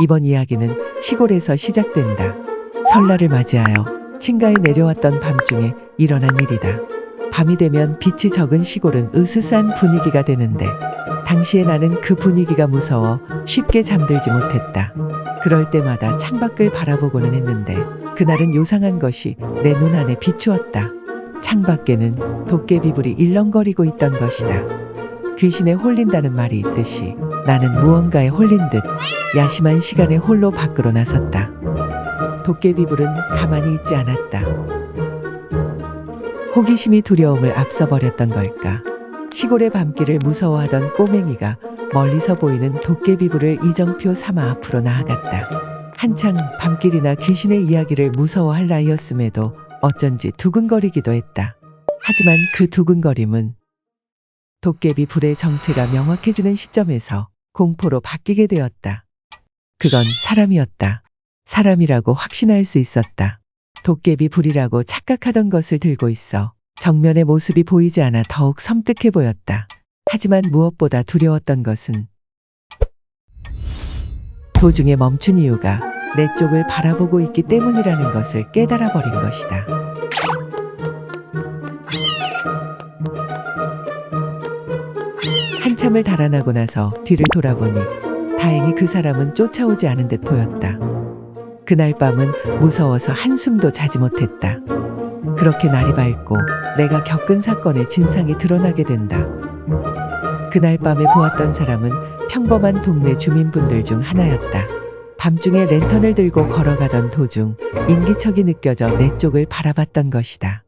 이번 이야기는 시골에서 시작된다. 설날을 맞이하여 친가에 내려왔던 밤중에 일어난 일이다. 밤이 되면 빛이 적은 시골은 으스스한 분위기가 되는데 당시에 나는 그 분위기가 무서워 쉽게 잠들지 못했다. 그럴 때마다 창밖을 바라보고는 했는데 그날은 요상한 것이 내 눈 안에 비추었다. 창밖에는 도깨비불이 일렁거리고 있던 것이다. 귀신에 홀린다는 말이 있듯이 나는 무언가에 홀린 듯 야심한 시간에 홀로 밖으로 나섰다. 도깨비불은 가만히 있지 않았다. 호기심이 두려움을 앞서버렸던 걸까? 시골의 밤길을 무서워하던 꼬맹이가 멀리서 보이는 도깨비불을 이정표 삼아 앞으로 나아갔다. 한창 밤길이나 귀신의 이야기를 무서워할 나이였음에도 어쩐지 두근거리기도 했다. 하지만 그 두근거림은 도깨비 불의 정체가 명확해지는 시점에서 공포로 바뀌게 되었다. 그건 사람이었다. 사람이라고 확신할 수 있었다. 도깨비 불이라고 착각하던 것을 들고 있어 정면의 모습이 보이지 않아 더욱 섬뜩해 보였다. 하지만 무엇보다 두려웠던 것은 도중에 멈춘 이유가 내 쪽을 바라보고 있기 때문이라는 것을 깨달아 버린 것이다. 한참을 달아나고 나서 뒤를 돌아보니 다행히 그 사람은 쫓아오지 않은 듯 보였다. 그날 밤은 무서워서 한숨도 자지 못했다. 그렇게 날이 밝고 내가 겪은 사건의 진상이 드러나게 된다. 그날 밤에 보았던 사람은 평범한 동네 주민분들 중 하나였다. 밤중에 랜턴을 들고 걸어가던 도중 인기척이 느껴져 내 쪽을 바라봤던 것이다.